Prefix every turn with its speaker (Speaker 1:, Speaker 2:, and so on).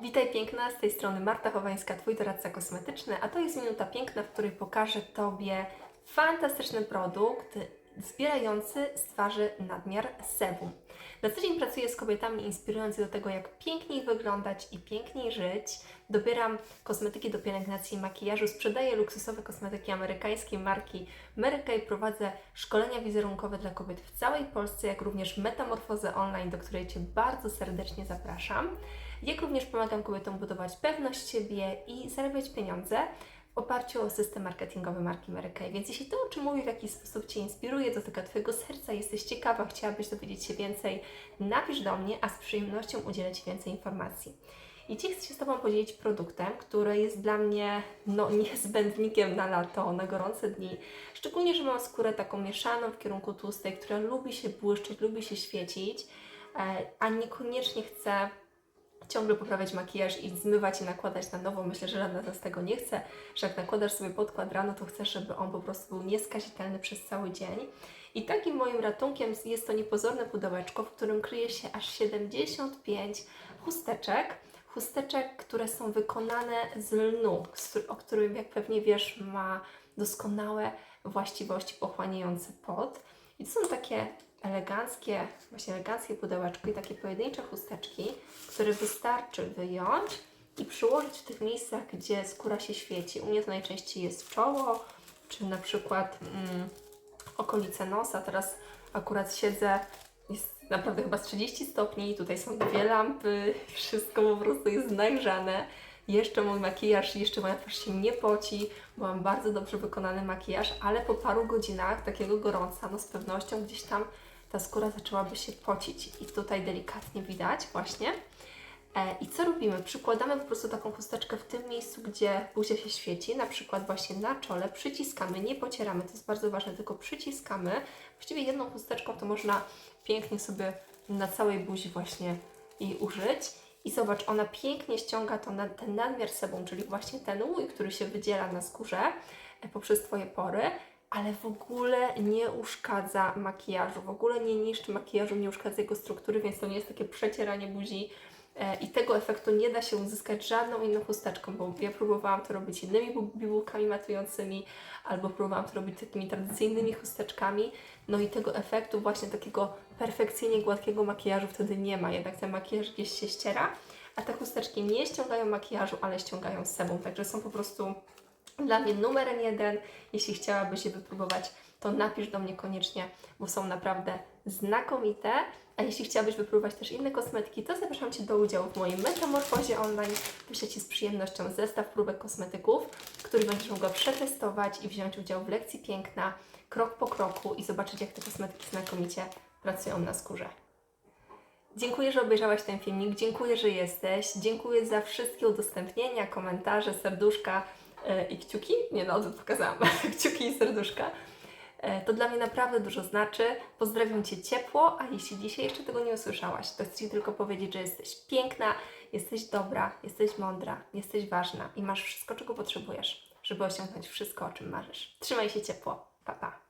Speaker 1: Witaj piękna, z tej strony Marta Chowańska, Twój doradca kosmetyczny, a to jest Minuta Piękna, w której pokażę Tobie fantastyczny produkt zbierający z twarzy nadmiar sebum. Na co dzień pracuję z kobietami, inspirując do tego, jak piękniej wyglądać i piękniej żyć. Dobieram kosmetyki do pielęgnacji i makijażu, sprzedaję luksusowe kosmetyki amerykańskiej marki Mary Kay, prowadzę szkolenia wizerunkowe dla kobiet w całej Polsce, jak również metamorfozę online, do której Cię bardzo serdecznie zapraszam. Jak również pomagam kobietom budować pewność siebie i zarabiać pieniądze oparciu o system marketingowy marki Mary Kay. Więc jeśli to, o czym mówię, w jakiś sposób Cię inspiruje, dotyka Twojego serca, jesteś ciekawa, chciałabyś dowiedzieć się więcej, napisz do mnie, a z przyjemnością udzielę Ci więcej informacji. I Dziś chcę się z Tobą podzielić produktem, który jest dla mnie no, niezbędnikiem na lato, na gorące dni. Szczególnie, że mam skórę taką mieszaną w kierunku tłustej, która lubi się błyszczeć, lubi się świecić, e, a niekoniecznie chce ciągle poprawiać makijaż i zmywać i nakładać na nowo. Myślę, że żadna z tego nie chce, że jak nakładasz sobie podkład rano, to chcesz, żeby on po prostu był nieskazitelny przez cały dzień. I takim moim ratunkiem jest to niepozorne pudełeczko, w którym kryje się aż 75 chusteczek. Chusteczek, które są wykonane z lnu, o którym, jak pewnie wiesz, ma doskonałe właściwości pochłaniające pot. I to są takie eleganckie, właśnie eleganckie pudełeczko i takie pojedyncze chusteczki, które wystarczy wyjąć i przyłożyć w tych miejscach, gdzie skóra się świeci. U mnie to najczęściej jest czoło, czy na przykład mm, okolice nosa. Teraz akurat siedzę, jest naprawdę chyba z 30 stopni, tutaj są dwie lampy, wszystko po prostu jest nagrzane. Jeszcze mój makijaż, jeszcze moja twarz się nie poci, bo mam bardzo dobrze wykonany makijaż, ale po paru godzinach takiego gorąca, no z pewnością gdzieś tam ta skóra zaczęłaby się pocić i tutaj delikatnie widać właśnie. E, I co robimy? Przykładamy po prostu taką chusteczkę w tym miejscu, gdzie buzia się świeci, na przykład właśnie na czole, przyciskamy, nie pocieramy, to jest bardzo ważne, tylko przyciskamy. Właściwie jedną chusteczką to można pięknie sobie na całej buzi właśnie jej użyć. I zobacz, ona pięknie ściąga to ten nadmiar sebum, czyli właśnie ten łój, który się wydziela na skórze e, poprzez Twoje pory, ale w ogóle nie uszkadza makijażu, w ogóle nie niszczy makijażu, nie uszkadza jego struktury, więc to nie jest takie przecieranie buzi i tego efektu nie da się uzyskać żadną inną chusteczką, bo ja próbowałam to robić innymi bu- bibułkami matującymi, albo próbowałam to robić takimi tradycyjnymi chusteczkami, no i tego efektu właśnie takiego perfekcyjnie gładkiego makijażu wtedy nie ma, jednak ten makijaż gdzieś się ściera, a te chusteczki nie ściągają makijażu, ale ściągają sebum, także są po prostu dla mnie numerem jeden. Jeśli chciałabyś je wypróbować, to napisz do mnie koniecznie, bo są naprawdę znakomite. A jeśli chciałabyś wypróbować też inne kosmetyki, to zapraszam Cię do udziału w mojej metamorfozie online. Wyślę Ci z przyjemnością zestaw próbek kosmetyków, który będziesz mogła przetestować i wziąć udział w lekcji piękna, krok po kroku i zobaczyć, jak te kosmetyki znakomicie pracują na skórze. Dziękuję, że obejrzałaś ten filmik, dziękuję, że jesteś, dziękuję za wszystkie udostępnienia, komentarze, serduszka e, i kciuki. Nie no, pokazałam. kciuki i serduszka. E, To dla mnie naprawdę dużo znaczy. Pozdrawiam Cię ciepło, a jeśli dzisiaj jeszcze tego nie usłyszałaś, to chcę Ci tylko powiedzieć, że jesteś piękna, jesteś dobra, jesteś mądra, jesteś ważna i masz wszystko, czego potrzebujesz, żeby osiągnąć wszystko, o czym marzysz. Trzymaj się ciepło. Pa, pa.